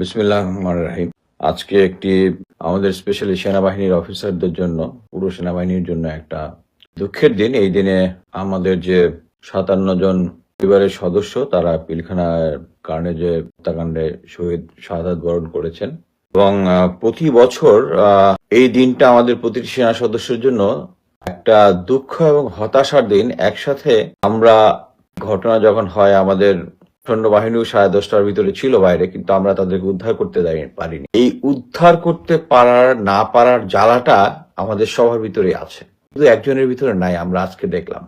বিসমিল্লাহ রহমান রাহিম আজকে একটি আমাদের স্পেশালি সেনাবাহিনীর অফিসারদের জন্য, পুরো সেনাবাহিনীর জন্য একটা দুঃখের দিন। এই দিনে আমাদের যে সাতান্ন জন পরিবারের সদস্য, তারা পিলখানার কারণে যে হত্যাকাণ্ডে শহীদ শাহাদ বরণ করেছেন। এবং প্রতি বছর এই দিনটা আমাদের প্রতিটি সেনা সদস্যের জন্য একটা দুঃখ এবং হতাশার দিন। একসাথে আমরা ঘটনা যখন হয় আমাদের সৈন্যবাহিনীও সাড়ে দশটার ভিতরে ছিল বাইরে, কিন্তু আমরা তাদেরকে উদ্ধার করতে পারিনি। এই উদ্ধার করতে পারার, না পারার জ্বালাটা আমাদের সবার ভিতরে আছে। শুধু একজনের ভিতরে নাই, আমরা আজকে দেখলাম।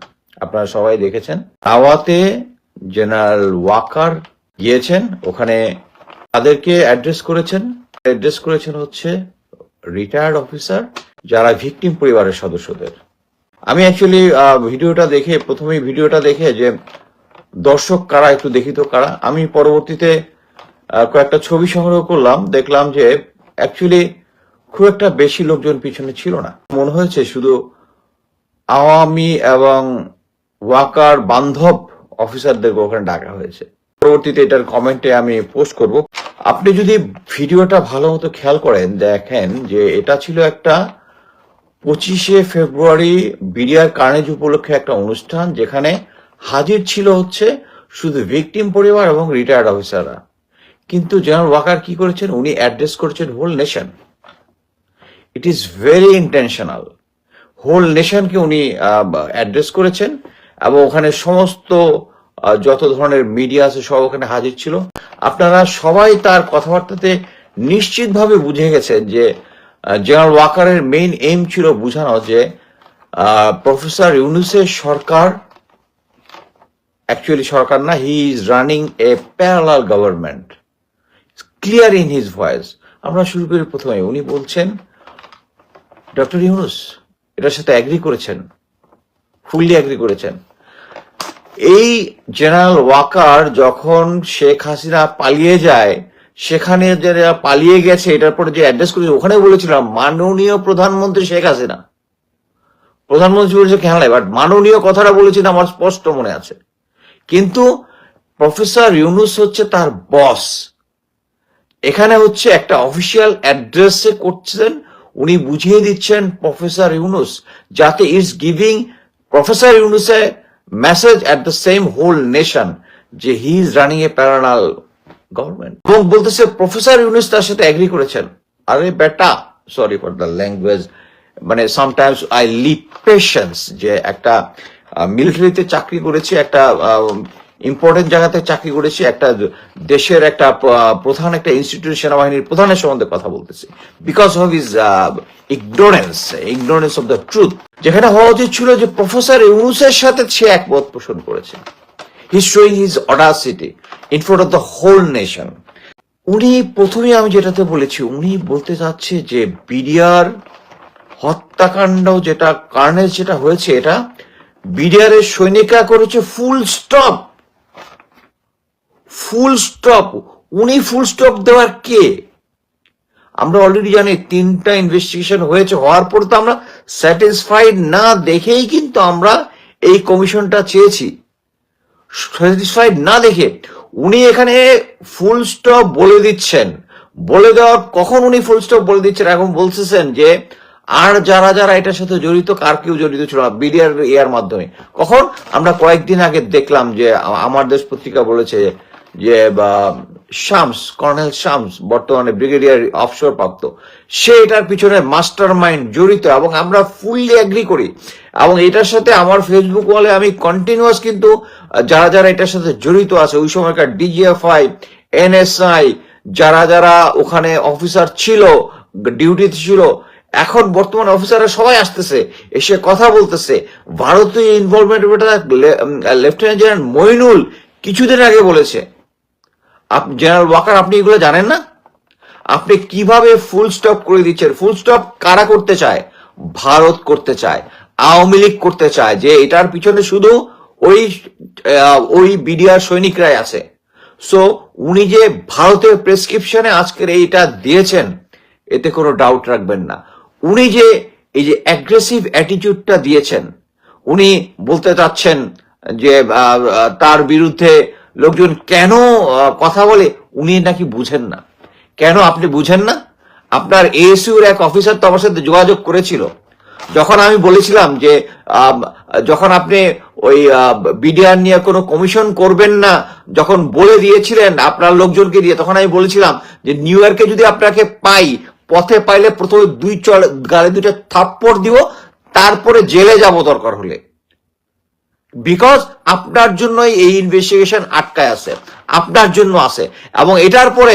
আপনারা সবাই দেখেছেন? দাওয়াতে জেনারেল ওয়াকার গিয়েছেন, ওখানে তাদেরকে অ্যাড্রেস করেছেন। অ্যাড্রেস করেছেন হচ্ছে রিটায়ার্ড অফিসার যারা ভিকটিম পরিবারের সদস্যদের। আমি অ্যাকচুয়ালি ভিডিওটা দেখে, প্রথমেই ভিডিওটা দেখে যে দর্শক কারা একটু দেখি তো কারা। আমি পরবর্তীতে কয়েকটা ছবি সংগ্রহ করলাম। দেখলাম যে অ্যাকচুয়ালি খুব একটা বেশি লোকজন পিছনে ছিল না। মনে হয়েছে শুধু আওয়ামী এবং ওয়াকার বান্ধব অফিসারদেরকে ওখানে ডাকা হয়েছে। পরবর্তীতে এটার কমেন্টে আমি পোস্ট করব। আপনি যদি ভিডিওটা ভালো মতো খেয়াল করেন, দেখেন যে এটা ছিল একটা পঁচিশে ফেব্রুয়ারি বিডিআর কার্নেজ উপলক্ষে একটা অনুষ্ঠান, যেখানে হাজির ছিল হচ্ছে শুধু ভিকটিম পরিবার এবং রিটায়ার্ড অফিসাররা কিন্তু জেনারেল ওয়াকার কি করেছেন? উনি অ্যাড্রেস করেছেন whole nation it is very intentional whole নেশনকে উনি অ্যাড্রেস করেছেন এবং ওখানে সমস্ত যত ধরনের মিডিয়া আছে সব ওখানে হাজির ছিল। আপনারা সবাই তার কথাবার্তাতে নিশ্চিতভাবে বুঝে গেছেন যে জেনারেল ওয়াকারের মেইন এইম ছিল বোঝানো যে প্রফেসর ইউনুসের সরকার অ্যাকচুয়ালি সরকার না he is running a parallel government clear in his voice আমরা শুরু করি প্রথমে। উনি বলছেন ডক্টর ইউনুস এটার সাথে অ্যাগ্রি করেছেন। ফুললি অ্যাগ্রি করেছেন। এই জেনারেল ওয়াকার যখন শেখ হাসিনা পালিয়ে যায়, সেখানে যারা পালিয়ে গেছে, এটার পরে যে অ্যাড্রেস করেছে ওখানে বলেছিলাম, মাননীয় প্রধানমন্ত্রী শেখ হাসিনা। প্রধানমন্ত্রী বলেছে খেয়াল বাট মাননীয় কথাটা বলেছেন আমার স্পষ্ট মনে আছে। কিন্তু প্রফেসর ইউনুস হচ্ছে তার বস। এখানে হচ্ছে একটা অফিসিয়াল অ্যাড্রেসে করছেন, উনি বুঝিয়ে দিচ্ছেন প্রফেসর ইউনুস, যাতে it's giving professor ইউনুসে message at the same whole nation, যে he is running a parallel government. এবং বলতেছে, প্রফেসর ইউনুস তার সাথে এগ্রি করেছেন। আরে বেটা সরি ফর দ্য ল্যাঙ্গুয়েজ মানে সামটাইমস আই লিভ পেশেন্স যে একটা মিলিটারিতে চাকরি করেছি, একটা ইম্পর্টেন্ট জায়গাতে চাকরি করেছি, একটা দেশের একটা প্রধান একটা ইনস্টিটিউট সেনাবাহিনীর প্রধানের সম্বন্ধে কথা বলতেছি। Because of his ignorance ignorance of the truth যেখানে হওয়া উচিত ছিল যে প্রফেসর ইউনুসের সাথে সে একমত পোষণ করেছে। He's showing his audacity in front of the whole nation উনি প্রথমে আমি যেটাতে বলেছি, উনি বলতে চাচ্ছে যে বিডিআর হত্যাকাণ্ড যেটা কার্নেজ যেটা হয়েছে, এটা বিডিআর এর সৈনিকরা করেছে ফুল স্টপ ফুল স্টপ উনি ফুল স্টপ দেওয়ার কে? আমরা অলরেডি জানি তিনটা ইনভেস্টিগেশন হয়েছে, হওয়ার পর তো আমরা স্যাটিসফাইড না দেখেই কিন্তু আমরা এই কমিশনটা চেয়েছি। স্যাটিসফাইড না দেখে উনি এখানে ফুল স্টপ বলে দিচ্ছেন। বলে দেওয়ার কখন উনি ফুল স্টপ বলে দিচ্ছেন? এখন বলতেছেন যে আর যারা যারা এটার সাথে জড়িত, কার কেউ জড়িত ছিল না, বিডিআর ইয়ার মাধ্যমে। কখন? আমরা কয়েকদিন আগে দেখলাম যে আমার দেশ পত্রিকা বলেছে যে, বা, শামস, কর্নেল শামস, বর্তমানে ব্রিগেডিয়ার অফশোর প্রাপ্ত। সে এটার পিছনে মাস্টার মাইন্ড জড়িত, এবং আমরা ফুললি এগ্রি করি। এবং এটার সাথে আমার ফেসবুক ওয়ালে আমি কন্টিনিউয়াস কিন্তু, যারা যারা এটার সাথে জড়িত আছে, ওই সময়কার ডিজিএফআই, এনএসআই, যারা যারা ওখানে অফিসার ছিল, ডিউটিতে ছিল এখন বর্তমান অফিসাররা সবাই আসতেছে, এসে কথা বলতেছে। ভারতীয় ইনভলভমেন্ট লেফটেন্যান্ট জেনারেল মইনুল কিছুদিন আগে বলেছে। আপ- জেনারেল ওয়াকার আপনি এগুলো জানেন না? আপনি কীভাবে ফুল স্টপ করে দিচ্ছেন? ফুল স্টপ কারা করতে চায়? ভারত করতে চায়, আওয়ামী লীগ করতে চায়, যে এটার পিছনে শুধু ওই ওই বিডিআর সৈনিকরাই আছে। সো উনি যে ভারতের প্রেসক্রিপশনে আজকের এইটা দিয়েছেন, এতে কোনো ডাউট রাখবেন না। উনি যে এই যে অ্যাগ্রেসিভ অ্যাটিটিউডটা দিয়েছেন, উনি বলতে চাচ্ছেন যে তার বিরুদ্ধে লোকজন কেন কথা বলে, উনি নাকি বুঝেন না। কেন আপনি বুঝেন না? আপনার এএসইউর এক অফিসার তো আমার সাথে যোগাযোগ করেছিল। যখন আমি বলেছিলাম যে যখন আপনি ওই বিডিআর নিয়ে কোনো কমিশন করবেন না, যখন বলে দিয়েছিলেন আপনার লোকজনকে দিয়ে, তখন আমি বলেছিলাম যে নিউ ইয়র্কে যদি আপনাকে পাই পথে পাইলে প্রথমে দুই চড় গালে দুইটা থাপ্পড় দিব তারপরে জেলে যাব দরকার হলে। বিকজ আপনার জন্যই এই ইনভেস্টিগেশন আটকায় আছে, আপনার জন্য আছে। এবং এটার পরে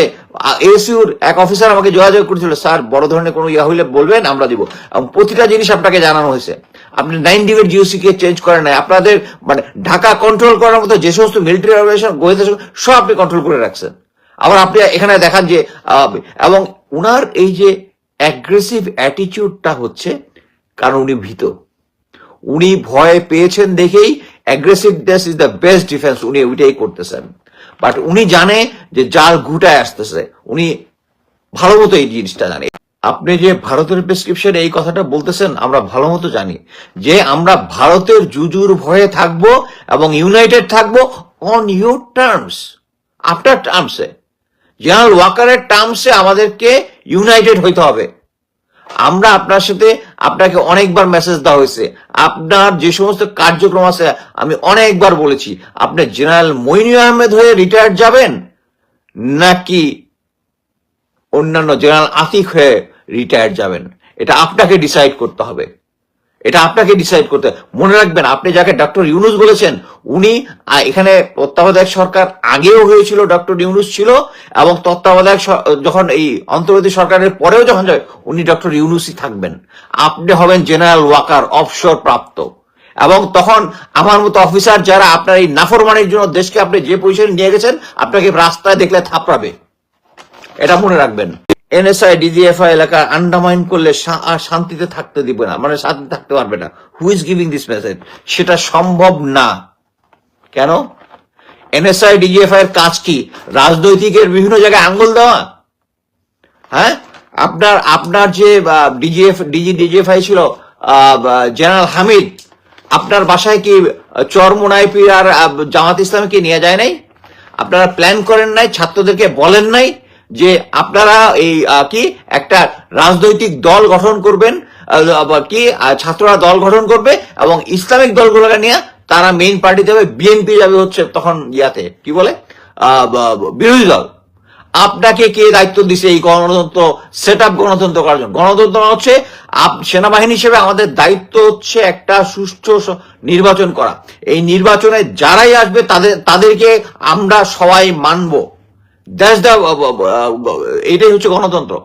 এসিউর এক অফিসার আমাকে যোগাযোগ করেছিল, স্যার, বড় ধরনের কোনো ইয়া হইলে বলবেন, আমরা দিব। এবং প্রতিটা জিনিস আপনাকে জানানো হয়েছে। আপনি নাইন ডিভের জিওসি কে চেঞ্জ করেন নাই, আপনাদের মানে ঢাকা কন্ট্রোল করার মতো যে সমস্ত মিলিটারি অর্গানাইজেশন গোয়েন্দা সব আপনি কন্ট্রোল করে রাখছেন। আবার আপনি এখানে দেখান যে এবং উনার এই যে অ্যাগ্রেসিভ অ্যাটিটিউডটা হচ্ছে, কারণ উনি ভীত। উনি ভয় পেয়েছেন দেখেই aggressiveness is the best defence উনি ওইটাই করতেছেন। বাট উনি জানে যে জাল ঘুটায় আসতেছে। উনি ভালো মতো এই জিনিসটা জানে। আপনি যে ভারতের প্রেসক্রিপশন এই কথাটা বলতেছেন, আমরা ভালো মতো জানি। যে আমরা ভারতের জুজুর ভয়ে থাকব এবং ইউনাইটেড থাকব অন ইউর টার্মস আফটার টার্মসে জেনারেল ওয়াকারের টার্মসে আমাদেরকে ইউনাইটেড হইতে হবে। আমরা আপনার সাথে আপনাকে অনেকবার মেসেজ দেওয়া হয়েছে। আপনার যে সমস্ত কার্যক্রম আছে, আমি অনেকবার বলেছি, আপনি জেনারেল মইনু আহমেদ হয়ে রিটায়ার্ড যাবেন, নাকি অন্যান্য জেনারেল আতিক হয়ে রিটায়ার্ড যাবেন? এটা আপনাকে ডিসাইড করতে হবে। এটা আপনাকে ডিসাইড করতে মনে রাখবেন, আপনি যাকে ডক্টর ইউনুস বলেছেন, উনি এখানে তত্ত্বাবধায়ক সরকার আগেও হয়েছিল ডক্টর ইউনুস ছিল, এবং তত্ত্বাবধায়ক যখন এই অন্তর্বর্তী সরকারের পরেও যখন যায়, উনি ডক্টর ইউনুসই থাকবেন। আপনি হবেন জেনারেল ওয়াকার অবসর প্রাপ্ত। এবং তখন আমার মতো অফিসার যারা আপনার এই নাফরমানির জন্য দেশকে আপনি যে পজিশনে নিয়ে গেছেন, আপনাকে রাস্তায় দেখলে থাপড়াবে। এটা মনে রাখবেন। এনএসআই ডিজিএফআই এলাকা আন্ডারমাইন করলে শান্তিতে থাকতে দিবে না। মানে শান্তিতে থাকতে পারবে না। Who is giving this message সেটা সম্ভব না। কেন? এনএসআই ডিজিএফআই এর কাজ কি? রাজনৈতিকের বিভিন্ন জায়গায় আঙ্গুল দেওয়া? হ্যাঁ? আপনার আপনার যে ডিজিএফ ডিজি ডিজিএফআই ছিল জেনারেল হামিদ আপনার বাসায় কি চরমোনাইপি আর জামাত ইসলামকে নিয়ে যায় নাই? আপনারা প্ল্যান করেন নাই? ছাত্রদেরকে বলেন নাই? যে আপনারা এই কি একটা রাজনৈতিক দল গঠন করবেন কি ছাত্ররা দল গঠন করবে এবং ইসলামিক দলগুলোকে নিয়ে তারা মেইন পার্টি যাবে বিএনপি যাবে হচ্ছে তখন ইয়াতে, কি বলে? বিরোধী দল। আপনাকে কে দায়িত্ব দিছে এই গণতন্ত্র সেট আপ গণতন্ত্র করার জন্য? গণতন্ত্র হচ্ছে আপ- সেনাবাহিনী হিসেবে আমাদের দায়িত্ব হচ্ছে একটা সুষ্ঠু নির্বাচন করা। এই নির্বাচনে যারাই আসবে তাদের, তাদেরকে আমরা সবাই মানব। দ্যাটস দ্য এটাই হচ্ছে গণতন্ত্র।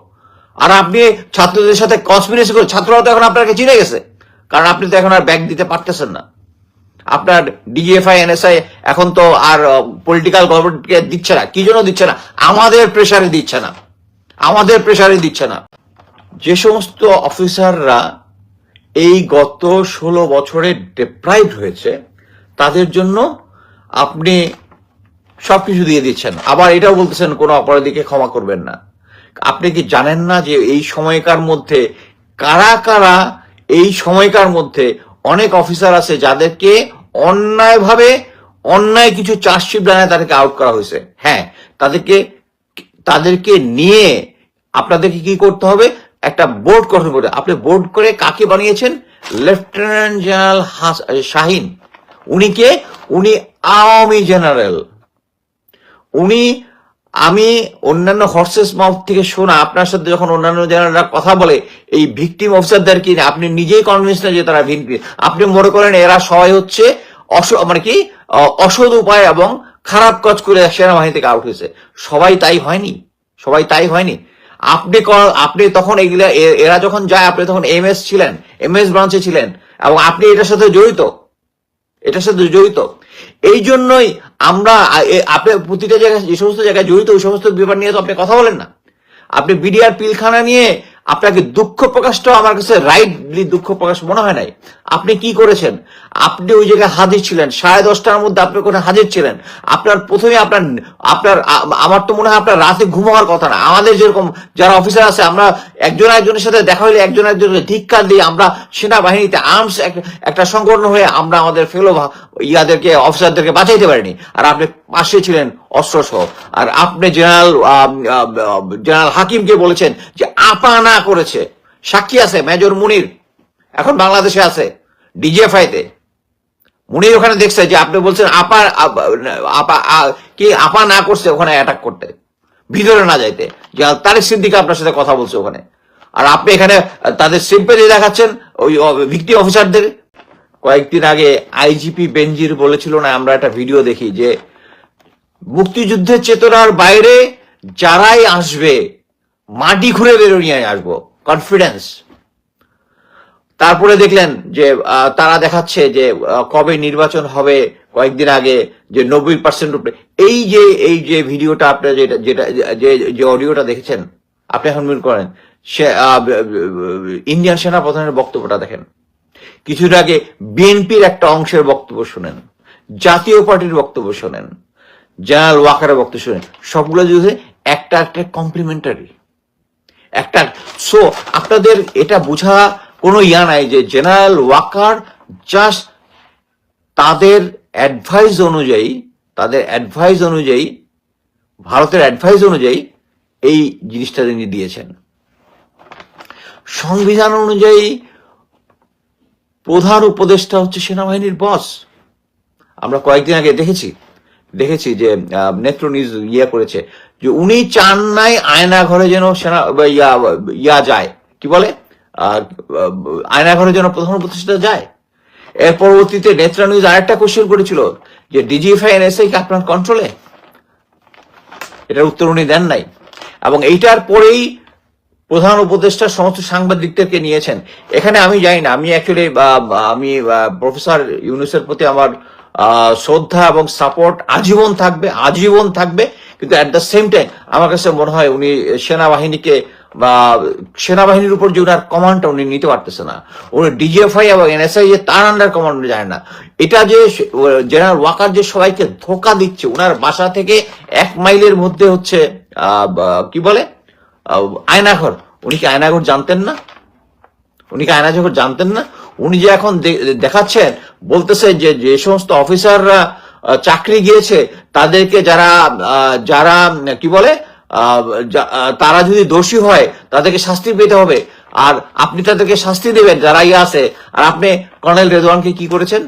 আর আপনি ছাত্রদের সাথে কনস্পিরেসি করে ছাত্ররা তো এখন আপনাকে চিনে গেছে। কারণ আপনি তো এখন আর ব্যাগ দিতে পারতেছেন না। আপনার ডিজিএফআই এনএসআই এখন তো আর পলিটিক্যাল গভর্নমেন্টকে দিচ্ছে না। কি জন্য দিচ্ছে না? আমাদের প্রেসারে দিচ্ছে না। আমাদের প্রেসারে দিচ্ছে না। যে সমস্ত অফিসাররা এই গত ষোলো বছরে ডেপ্রাইভ হয়েছে, তাদের জন্য আপনি সবকিছু দিয়ে দিচ্ছেন। আবার এটাও বলতেছেন, কোনো অপরাধীকে ক্ষমা করবেন না। আপনি কি জানেন না যে এই সময়কার মধ্যে, কারা কারা এই সময়কার মধ্যে অনেক অফিসার আছে যাদেরকে অন্যায়ভাবে, অন্যায় কিছু চার্জশিট জানায় তাদেরকে আউট করা হয়েছে? হ্যাঁ তাদেরকে তাদেরকে নিয়ে আপনাদেরকে কি করতে হবে? একটা বোর্ড গঠন করতে আপনি বোর্ড করে কাকে বানিয়েছেন? Lieutenant general Shahin. উনি কে উনি আওয়ামী জেনারেল উনি, আমি অন্যান্য হর্সেস মাউথ থেকে শোনা, আপনার সাথে যখন অন্যান্য জেনারেলরা কথা বলে, এই ভিকটিম অফিসারদেরকে নিয়ে আপনি নিজেই কনভিন্স না যে তারা ভিকটিম আপনি মনে করেন এরা সবাই হচ্ছে অস মানে কি অসৎ উপায় এবং খারাপ কাজ করে সেনাবাহিনী থেকে আউট হয়েছে সবাই তাই হয়নি, সবাই তাই হয়নি। আপনি আপনি তখন এগুলা এরা যখন যায়, আপনি তখন এম এস ছিলেন, এম এস ব্রাঞ্চে ছিলেন, এবং আপনি এটার সাথে জড়িত। এটার সাথে জড়িত। এই জন্যই আমরা আপনি প্রতিটা জায়গায় যে সমস্ত জায়গায় জড়িত, ওই সমস্ত ব্যাপার নিয়ে তো আপনি কথা বলেন না। আপনি বিডিআর পিলখানা নিয়ে আপনাকে দুঃখ প্রকাশটা আমার কাছে রাইটলি দুঃখ প্রকাশ মনে হয় নাই। আপনি কি করেছেন? আপনি ওই জায়গায় হাজির ছিলেন। সাড়ে দশটার মধ্যে আপনি ওখানে হাজির ছিলেন। আপনার প্রথমে আপনার আপনার, আমার তো মনে হয় আপনার রাতে ঘুমাবার কথা না। আমাদের যেরকম যারা অফিসার আছে, আমরা একজন একজনের সাথে দেখা হলে একজন একজনকে ধিক্কার দিয়ে আমরা সেনাবাহিনীতে আর্মস একটা সংগঠন হয়ে আমরা আমাদের ফেলো ইয়াদেরকে অফিসারদেরকে বাঁচাইতে পারিনি। আর আপনি পাশে ছিলেন অস্ত্র সহ আর আপনি জেনারেল জেনারেল হাকিমকে বলেছেন যে আপা না করেছে। সাক্ষী আছে, মেজর মুনির। এখন বাংলাদেশে আছে ডিজিএফআই তে মুনির ওখানে দেখছে যে আপনি বলছেন আপা, আপ- কি আপা না করছে ওখানে অ্যাটাক করতে। ভিতরে না যাইতে। যে তারেক সিদ্দিক আপনার সাথে কথা বলছে ওখানে। আর আপনি এখানে তাদের সিম্পেলি দেখাচ্ছেন ওই ভিক্টি অফিসারদের কয়েকদিন আগে আইজিপি বেনজির বলেছিল না, আমরা একটা ভিডিও দেখি যে মুক্তিযুদ্ধের চেতনার বাইরে যারাই আসবে, মাটি ঘুরে বেরোনিয়ে আসব কনফিডেন্স তারপরে দেখলেন যে তারা দেখাচ্ছে যে কবে নির্বাচন হবে, কয়েকদিন আগে যে নব্বই পার্সেন্ট উপরে। এই যে এই যে ভিডিওটা আপনার যেটা যেটা, যে যে অডিওটা দেখেছেন, আপনি এখন মনে করেন, সে ইন্ডিয়ান সেনা প্রধানের বক্তব্যটা দেখেন। কিছুদিন আগে বিএনপির একটা অংশের বক্তব্য শুনেন, জাতীয় পার্টির বক্তব্য শোনেন। জেনারেল ওয়াকারের বক্তব্য শোনেন। সবগুলো যদি একটা একটা কমপ্লিমেন্টারি একটা সো আপনাদের এটা বোঝা কোনো ইয়া নাই যে জেনারেল ওয়াকার জাস্ট তাদের অ্যাডভাইস অনুযায়ী, তাদের অ্যাডভাইস অনুযায়ী, ভারতের অ্যাডভাইস অনুযায়ী এই জিনিসটা তিনি দিয়েছেন। সংবিধান অনুযায়ী প্রধান উপদেষ্টা হচ্ছে সেনাবাহিনীর বস আমরা কয়েকদিন আগে দেখেছি দেখেছি যে নেত্র নিউজ ইয়ে করেছে যে উনি চান নাই আয়না ঘরে যেন সেনা ইয়া ইয়া যায়। কি বলে? আয়না ঘরে যেন প্রধান উপদেষ্টা যায়। এর পরবর্তীতে নেত্রা নিউজ আরেকটা কোশ্চেন করেছিল যে ডিজিএফআই এনএসআই কি আপনার কন্ট্রোলে এটার উত্তর উনি দেন নাই। এবং এইটার পরেই প্রধান উপদেষ্টা সমস্ত সাংবাদিকদেরকে নিয়েছেন। এখানে আমি জানি না, আমি অ্যাকচুয়ালি আমি প্রফেসর ইউনুসের প্রতি আমার শ্রদ্ধা এবং সাপোর্ট আজীবন থাকবে আজীবন থাকবে। কিন্তু অ্যাট দ্য সেম টাইম আমার কাছে মনে হয় উনি সেনাবাহিনীকে বা সেনাবাহিনীর উপর যে ওনার কমান্ডটা উনি নিতে পারতেছে না, উনি ডিজিএফআই এবং এনএসআই যে তার আন্ডার কমান্ড যায় না। এটা যে জেনারেল ওয়াকার যে সবাইকে ধোকা দিচ্ছে ওনার বাসা থেকে এক মাইলের মধ্যে হচ্ছে কি বলে? আয়নাঘর। উনি কি আয়নাঘর জানতেন না? উনি কি আয়নাঘর জানতেন না? উনি যে এখন দেখাচ্ছেন বলতেছে যে যে সমস্ত অফিসাররা চাকরি গিয়েছে, তাদেরকে যারা যারা, কি বলে তারা যদি দোষী হয়, তাদেরকে শাস্তি পেতে হবে। আর আপনি তাদেরকে শাস্তি দেবেন যারা ইয়ে আছে। আর আপনি কর্নেল রেদওয়ানকে কি করেছেন?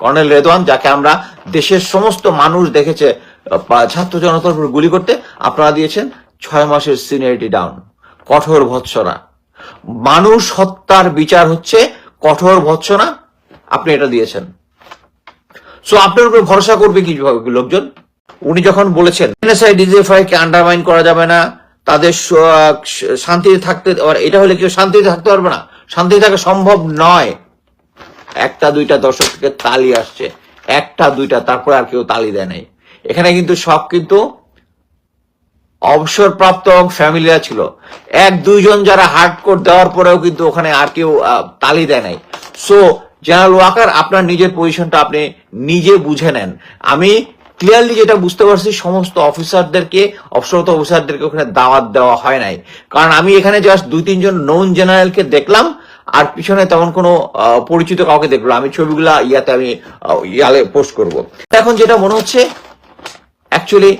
কর্নেল রেদওয়ান, যাকে আমরা দেশের সমস্ত মানুষ দেখেছে ছাত্র জনতার উপর গুলি করতে, আপনারা দিয়েছেন ছয় মাসের সিনিয়রিটি ডাউন। কঠোর ভৎসনা। মানুষ হত্যার বিচার হচ্ছে কঠোর ভৎসনা আপনি এটা দিয়েছেন। সো আপনার উপর ভরসা করবে কি লোকজন? উনি যখন বলেছেন এনএসআই ডিজিএফআই কে আন্ডারমাইন করা যাবে না, তাদের শান্তিতে থাকতে এটা হলে কেউ শান্তিতে থাকতে পারবে না। শান্তিতে থাকা সম্ভব নয়। একটা, দুইটা দর্শক থেকে তালি আসছে। একটা, দুইটা, তারপরে আর কেউ তালি দেয় নাই। এখানে কিন্তু সব কিন্তু অবসরপ্রাপ্ত এবং ফ্যামিলিরা ছিল। এক, দুইজন যারা হার্ড কোড দেওয়ার পরেও কিন্তু ওখানে আর কেউ তালি দেয় নাই। সো জেনারেল ওয়াকার আপনার নিজের পজিশনটা আপনি নিজে বুঝে নেন। আমি ক্লিয়ারলি যেটা বুঝতে পারছি, সমস্ত অফিসারদেরকে অবসরত অফিসারদেরকে ওখানে দাওয়াত দেওয়া হয় নাই। কারণ আমি এখানে জাস্ট দুই, তিনজন নন জেনারেলকে দেখলাম, আর পিছনে তেমন কোনো পরিচিত কাউকে দেখলাম আমি ছবিগুলা ইয়াতে আমি ইয়ালে পোস্ট করব। এখন যেটা মনে হচ্ছে actually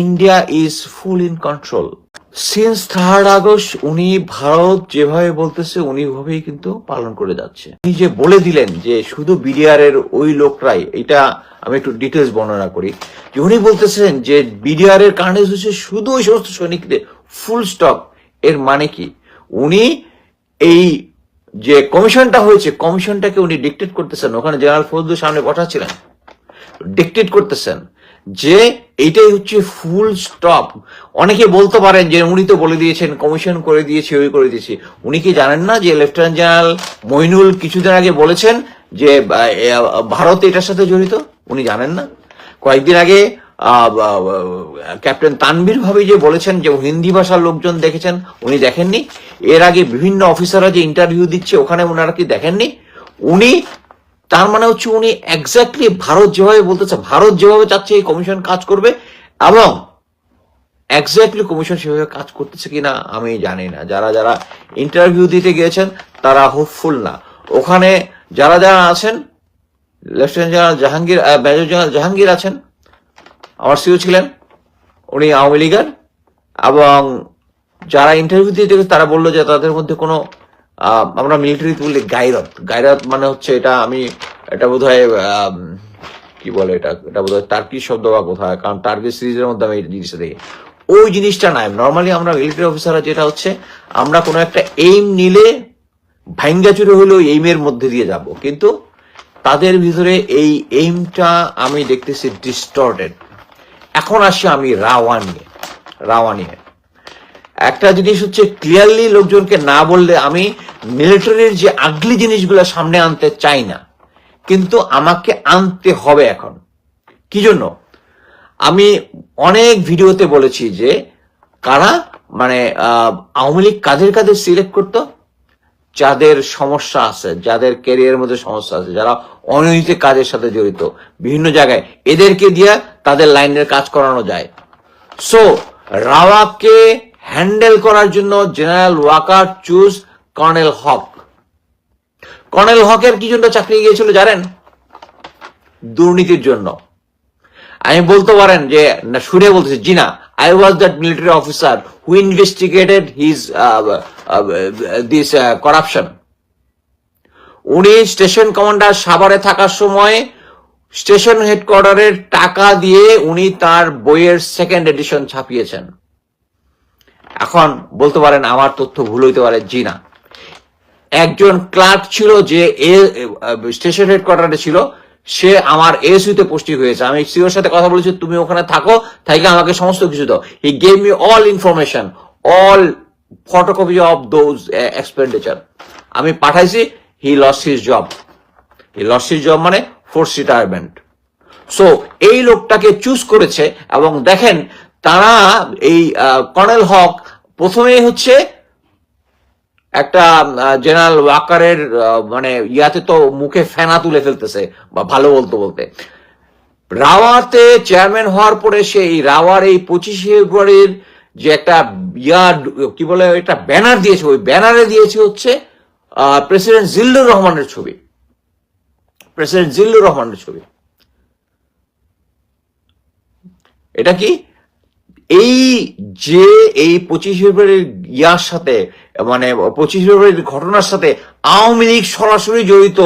India is full in control since third August উনি ভারত যেভাবে বলতেছে উনি ওভাবেই কিন্তু পালন করে যাচ্ছে। উনি যে বলে দিলেন যে শুধু বিডিআর এর ওই লোকরাই, এটা আমি একটু ডিটেলস বর্ণনা করি। যে উনি বলতেছেন যে বিডিআর এর কারণে হচ্ছে শুধু ওই সমস্ত সৈনিকদের ফুল স্টপ এর মানে কি? উনি এই যে কমিশনটা হয়েছে, কমিশনটাকে উনি ডিকটেট করতেছেন। ওখানে জেনারেল ফজলুর সামনে পাঠাচ্ছিলেন। ডিকটেট করতেছেন। যে এটাই হচ্ছে ফুল স্টপ অনেকে বলতে পারেন যে উনি তো বলে দিয়েছেন কমিশন করে দিয়েছে, ওই করে দিয়েছে। উনি কি জানেন না যে লেফটেন্যান্ট জেনারেল মইনুল কিছুদিন আগে বলেছেন যে ভারত এটার সাথে জড়িত? উনি জানেন না। কয়েকদিন আগে ক্যাপ্টেন তানভীর ভাবে যে বলেছেন যে হিন্দি ভাষার লোকজন দেখেছেন, উনি দেখেননি। এর আগে বিভিন্ন অফিসাররা যে ইন্টারভিউ দিচ্ছে, ওখানে ওনারা কি দেখেননি? উনি তার মানে হচ্ছে উনি এক্স্যাক্টলি ভারত যেভাবে বলতেছে, ভারত যেভাবে চাচ্ছে এই কমিশন কাজ করবে এবং এক্স্যাক্টলি কমিশন সেভাবে কাজ করতেছে কিনা আমি জানি না। যারা যারা ইন্টারভিউ দিতে গিয়েছেন, তারা হোপফুল না। ওখানে যারা যারা আছেন lieutenant general Jahangir major general Jahangir আছেন, আমার সিও ছিলেন, উনি আওয়ামী লীগের, এবং যারা ইন্টারভিউ দিতে তারা বলল যে তাদের মধ্যে কোনো আমরা মিলিটারিতে বলি গাইরত গাইরত মানে হচ্ছে এটা আমি, এটা বোধ হয় কি বলে এটা? এটা বোধ হয় টার্কি শব্দ বা কোথায়? কারণ টার্কি সিরিজের মধ্যে আমি এই জিনিসটা দেখি। ওই জিনিসটা নাই। নর্মালি আমরা মিলিটারি অফিসাররা যেটা হচ্ছে, আমরা কোনো একটা এইম নিলে ভাঙ্গা চুরে হলেও এইমের মধ্যে দিয়ে যাব। কিন্তু তাদের ভিতরে এই এইমটা আমি দেখতেছি ডিস্টর্টেড এখন আসি আমি রাওয়া নিয়ে। রাওয়া নিয়ে। একটা জিনিস হচ্ছে ক্লিয়ারলি লোকজনকে না বললে আমি মিলিটারির যে আগলি জিনিসগুলো সামনে আনতে চাই না। কিন্তু আমাকে আনতে হবে এখন। কি জন্য? আমি অনেক ভিডিওতে বলেছি যে কারা মানে আওয়ামী লীগ কাদের কাদের সিলেক্ট করতো? যাদের সমস্যা আছে, যাদের ক্যারিয়ারের মধ্যে সমস্যা আছে, যারা অনৈতিক কাজের সাথে জড়িত, বিভিন্ন জায়গায়। এদেরকে দিয়ে তাদের লাইনের কাজ করানো যায়। সো রাওয়াকে হ্যান্ডেল করার জন্য general Waker choose colonel Haque. Colonel হকের কি জন্য চাকরি গিয়েছিল জানেন? দুর্নীতির জন্য। আমি বলতে পারেন যে, না, শুনে বলতেছি, জি না I was that military officer who investigated his this corruption উনি স্টেশন কমান্ডার সাভারে থাকার সময় স্টেশন হেডকোয়ার্টারের টাকা দিয়ে উনি তার বইয়ের সেকেন্ড এডিশন ছাপিয়েছেন। এখন বলতে পারেন আমার তথ্য ভুল হইতে পারে, জি না। একজন ক্লার্ক ছিল যে এ স্টেশন হেডকোয়ার্টারে ছিল, সে আমার এসইউতে পোস্টিং হয়েছে। আমি সিওর সাথে কথা বলেছি, তুমি ওখানে থাকো থাকি আমাকে সমস্ত কিছু দাও। He gave me all information all photocopy of those expenditure আমি পাঠাইছি he lost his job he lost his job মানে ফোর্স রিটায়ারমেন্ট সো এই লোকটাকে চুজ করেছে এবং দেখেন, তারা এই কর্নেল হক প্রথমেই হচ্ছে একটা জেনারেল ওয়াকারের মানে ইয়াতে তো মুখে ফেনা তুলে ফেলতেছে, বা ভালো বলতে বলতে। রাওয়াতে চেয়ারম্যান হওয়ার পরে সে এই রাওয়ার এই পঁচিশে ফেব্রুয়ারির যে একটা ইয়া কি বলে, একটা ব্যানার দিয়েছে, ওই ব্যানারে দিয়েছে হচ্ছে প্রেসিডেন্ট জিল্লুর রহমানের ছবি। প্রেসিডেন্ট জিল্লুর রহমানের ছবি। এটা কি? এই যে, এই পঁচিশ ফেব্রুয়ারির ইয়ার সাথে মানে পঁচিশ ফেব্রুয়ারির ঘটনার সাথে আওয়ামী লীগ সরাসরি জড়িত,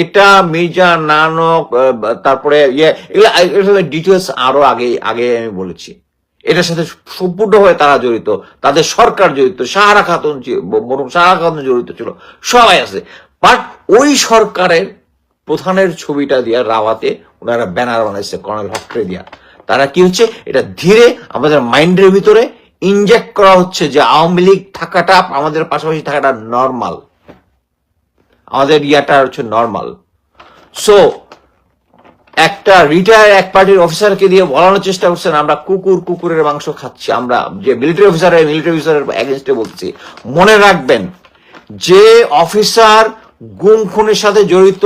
এটা মির্জা নানক তারপরে ইয়ে ডিটেলস আরও আগে আগে আমি বলেছি। এটার সাথে সম্পূর্ণভাবে তারা জড়িত, তাদের সরকার জড়িত, সাহারা খাতুন সাহারা খাতুন জড়িত ছিল, সবাই আছে। বাট ওই সরকারের প্রধানের ছবিটা দিয়া রাওয়াতে ওনারা ব্যানার বানাইছে, কর্নেল হকরে দিয়া। তারা কি হচ্ছে? এটা ধীরে আমাদের মাইন্ডের ভিতরে ইনজেক্ট করা হচ্ছে যে আওয়ামী লীগ থাকাটা আমাদের পাশাপাশি থাকাটা নর্মাল আমাদের ইয়াটা হচ্ছে নর্মাল সো একটা রিটায়ার এক পার্টির অফিসারকে দিয়ে বলানোর চেষ্টা করছেন, আমরা কুকুর কুকুরের মাংস খাচ্ছি, আমরা যে মিলিটারি অফিসার মিলিটারি অফিসারের এগেনস্টে বলছি। মনে রাখবেন, যে অফিসার গুম খুনের সাথে জড়িত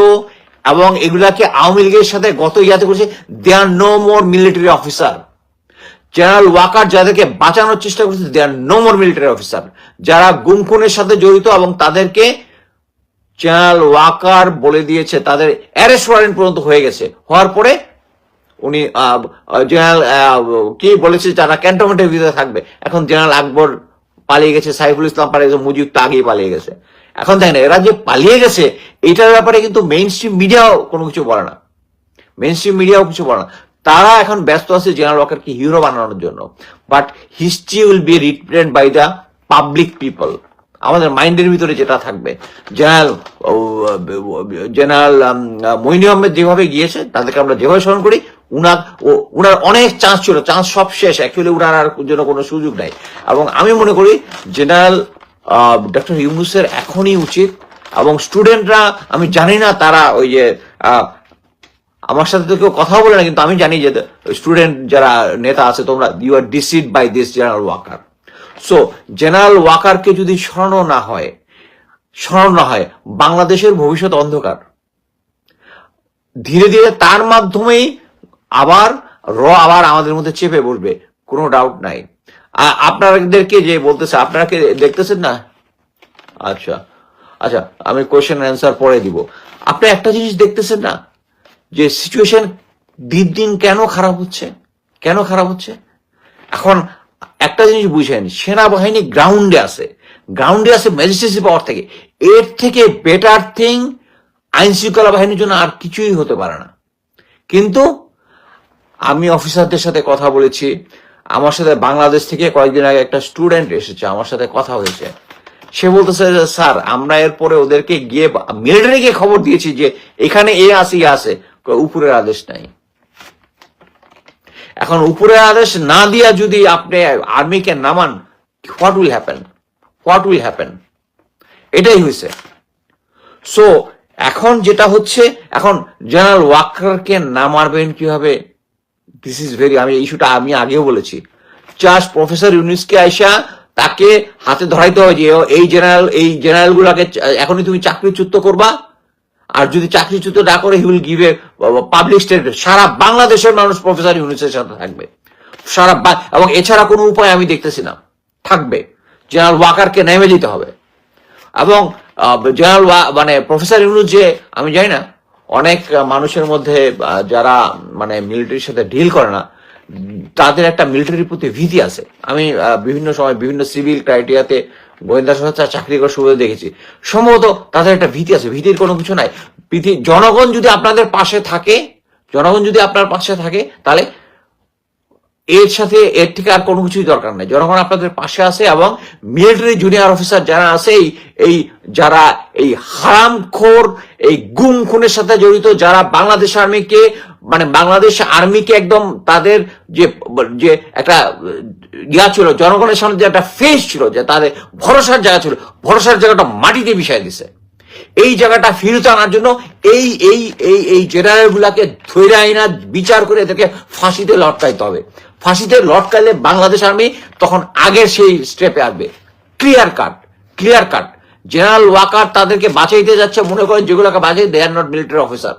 এবং এগুলাকে আওয়ামী লীগের সাথে গত ইয়াতে করেছে। They are no more military officer general Waker যাদেরকে বাঁচানোর চেষ্টা করছে they are no more military officer যারা গুম খুনের সাথে জড়িত এবং তাদেরকে জেনারেল ওয়াকার বলে দিয়েছে, তাদের অ্যারেস্ট ওয়ারেন্ট পর্যন্ত হয়ে গেছে। হওয়ার পরে উনি জেনারেল কি বলেছে, যারা ক্যান্টনমেন্টের ভিতরে থাকবে। এখন জেনারেল আকবর পালিয়ে গেছে, সাইফুল ইসলাম পালিয়ে গেছে, মুজিব তো আগেই পালিয়ে গেছে। এখন দেখেন, এরা যে পালিয়ে গেছে এটার ব্যাপারে কিন্তু মেইন স্ট্রিম মিডিয়াও কোনো কিছু বলে না। মেইন স্ট্রিম মিডিয়াও কিছু বলে না। তারা এখন ব্যস্ত আছে জেনারেল ওয়াকারকে হিরো বানানোর জন্য। But history will be represent by the public people আমাদের মাইন্ডের ভিতরে যেটা থাকবে। জেনারেল জেনারেল মইনি আহমেদ যেভাবে গিয়েছে, তাদেরকে আমরা যেভাবে স্মরণ করি, উনার উনার অনেক চান্স ছিল। চান্স সব শেষ। অ্যাকচুয়ালি উনার আর জন্য কোনো সুযোগ নাই। এবং আমি মনে করি জেনারেল ডক্টর ইউনুসের এখনই উচিত এবং স্টুডেন্টরা, আমি জানি না তারা ওই যে আমার সাথে তো কেউ কথা বলে না, কিন্তু আমি জানি যে স্টুডেন্ট যারা নেতা আছে, তোমরা you are decide by this general Waker so general ওয়াকারকে যদি স্মরণ না হয়, স্মরণ না হয়, বাংলাদেশের ভবিষ্যৎ অন্ধকার। ধীরে ধীরে তার মাধ্যমেই আবার, র আবার আমাদের মধ্যে চেপে বসবে কোনো ডাউট নাই। আপনাদেরকে যে বলতেছে, আপনারা দেখতেছেন না? আচ্ছা। আচ্ছা আমি কোয়েশ্চেন অ্যান্সার পরে দিব। আপনি একটা জিনিস দেখতেছেন না? যে সিচুয়েশন দিন দিন কেন খারাপ হচ্ছে? কেন খারাপ হচ্ছে? এখন একটা জিনিস বুঝেন, সেনাবাহিনী গ্রাউন্ডে আছে। গ্রাউন্ডে আছে ম্যাজিস্ট্রেসি পাওয়ার থেকে। এর থেকে বেটার থিং আইন শৃঙ্খলা বাহিনীর জন্য আর কিছুই হতে পারে না। কিন্তু আমি অফিসারদের সাথে কথা বলেছি। আমার সাথে বাংলাদেশ থেকে কয়েকদিন আগে একটা স্টুডেন্ট এসেছে, আমার সাথে কথা হয়েছে। সে বলতেছে স্যার, আমরা এরপরে ওদেরকে গিয়ে মিলিটারি গিয়ে খবর দিয়েছি যে, এখানে এ এ আছে উপরের আদেশ নাই। এখন উপরের আদেশ না দিয়া যদি আপনি আর্মিকে নামান, what will happen? What will happen? এটাই হয়েছে সো, এখন যেটা হচ্ছে, এখন জেনারেল ওয়াকারকে না মারবেন কীভাবে? দিস ইজ ভেরি আমি ইস্যুটা আমি আগেও বলেছি। জাস্ট প্রফেসর ইউনিসকে আইসা তাকে হাতে ধরাইতে হবে যে, এই জেনারেল এই জেনারেল গুলাকে এখনই তুমি চাকরিচ্যুত করবা। আর যদি চাকরিচ্যুত না করে he will give a public statement সারা বাংলাদেশের মানুষ প্রফেসর ইউনিসের সাথে থাকবে। সারা এবং এছাড়া কোনো উপায় আমি দেখতেছি না। থাকবে। জেনারেল ওয়াকারকে নেমে দিতে হবে। এবং জেনারেল মানে প্রফেসর ইউনুস যে, আমি জানি না, অনেক মানুষের মধ্যে যারা মানে মিলিটারির সাথে ডিল করে না তাদের একটা মিলিটারির প্রতি ভীতি আছে। আমি বিভিন্ন সময় বিভিন্ন সিভিল ক্রাইটেরিয়াতে গোয়েন্দা সংস্থা চাকরি করার সুবিধা দেখেছি। সম্ভবত তাদের একটা ভীতি আছে। ভীতির কোনো কিছু নাই। জনগণ যদি আপনাদের পাশে থাকে, জনগণ যদি আপনার পাশে থাকে, তাহলে এর সাথে এর থেকে আর কোনো কিছুই দরকার নেই। জনগণ আপনাদের পাশে আছে এবং মিলিটারি জুনিয়র অফিসার যারা আছে, এই এই যারা এই হারামখোর, এই গুম খুনের সাথে জড়িত, যারা বাংলাদেশ আর্মিকে মানে বাংলাদেশ আর্মিকে একদম তাদের যে যে একটা ইয়া ছিল, জনগণের সামনে যে একটা ফেস ছিল, যে তাদের ভরসার জায়গা ছিল, ভরসার জায়গাটা মাটিতে মিশাই দিছে। এই জায়গাটা ফিরত আনার জন্য এই এই এই এই জেনারেল গুলাকে ধরে আইনা, বিচার করে এদেরকে ফাঁসিতে লটকাইতে হবে। ফাঁসিতে লটকাইলে বাংলাদেশ আর্মি তখন আগের সেই স্টেপে আসবে। Clear cut clear cut general Waker তাদেরকে বাঁচাইতে যাচ্ছে, মনে করেন যেগুলোকে বাঁচাই they are not military officer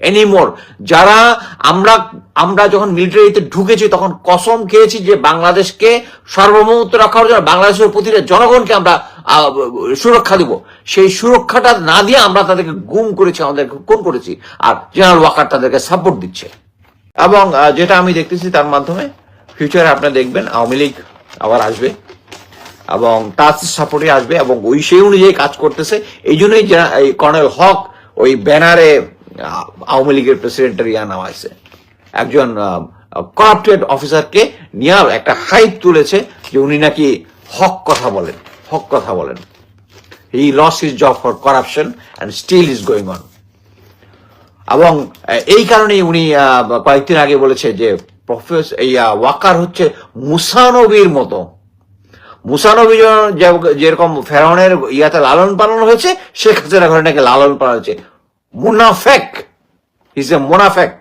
anymore যারা আমরা আমরা যখন মিলিটারিতে ঢুকেছি, তখন কসম খেয়েছি যে বাংলাদেশকে সার্বভৌমত্ব রক্ষার জন্য, বাংলাদেশের প্রতিটা জনগণকে আমরা সুরক্ষা দিব। সেই সুরক্ষাটা না দিয়ে আমরা তাদেরকে গুম করেছি আমাদেরকে কোন করেছি। আর জেনারেল ওয়াকার তাদেরকে সাপোর্ট দিচ্ছে। এবং যেটা আমি দেখতেছি তার মাধ্যমে ফিউচারে আপনারা দেখবেন আওয়ামী লীগ আবার আসবে এবং তার সাপোর্টে আসবে এবং ওই সেই অনুযায়ী কাজ করতেছে। এই জন্যই জেনা- এই কর্নেল হক ওই ব্যানারে আওয়ামী লীগের প্রেসিডেন্টের ইয়া নাম আছে একজন করাপ্টেড অফিসারকে নিয়ে একটা হাইপ তুলেছে যে উনি নাকি হক কথা বলেন, হক কথা বলেন। He loss his job for corruption and still is going on এবং এই কারণেই উনি কয়েকদিন আগে বলেছে যে প্রফেসর ইয়া ওয়াকার হচ্ছে মুসানবির মতো। মুসানবী যেরকম ফেরনের ইয়াতে লালন পালন হয়েছে, শেখ হাসিনা ঘরে নাকি লালন পালন হয়েছে। মুনাফেক ইজ এ মুনাফেক।